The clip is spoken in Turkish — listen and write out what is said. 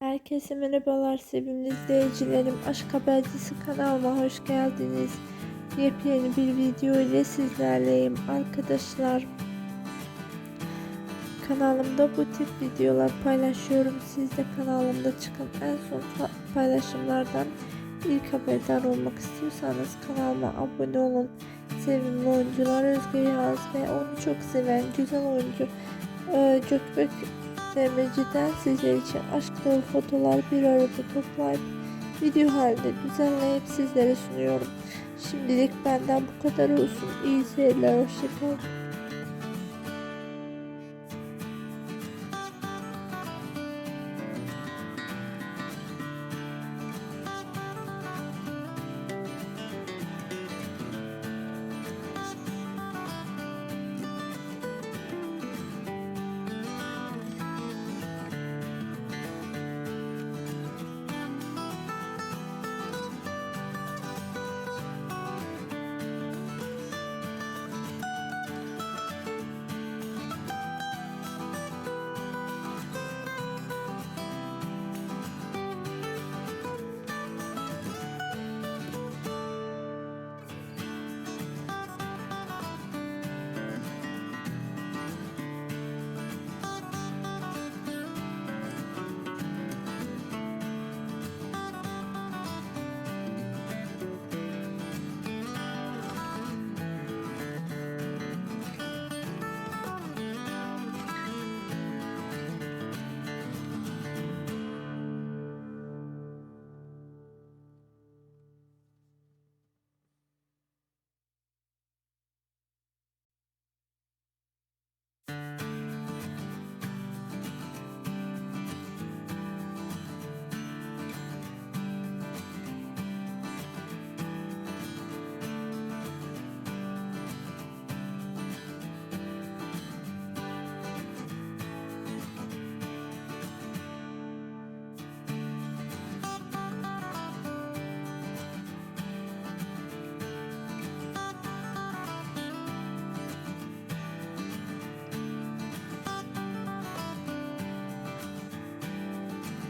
Herkese merhabalar sevimli izleyicilerim. Aşk Habercisi kanalıma hoş geldiniz. Yepyeni bir video ile sizlerleyim arkadaşlar. Kanalımda bu tip videolar paylaşıyorum. Siz de kanalımda çıkan en son paylaşımlardan ilk haberdar olmak istiyorsanız kanalıma abone olun. Sevimli oyuncular Özge Yağız ve onu çok seven güzel oyuncu e, Gökbek Demirci'den sizler için aşk dolu fotolar bir arada toplayıp video halinde düzenleyip sizlere sunuyorum. Şimdilik benden bu kadar olsun. İyi seyirler, hoşçakalın.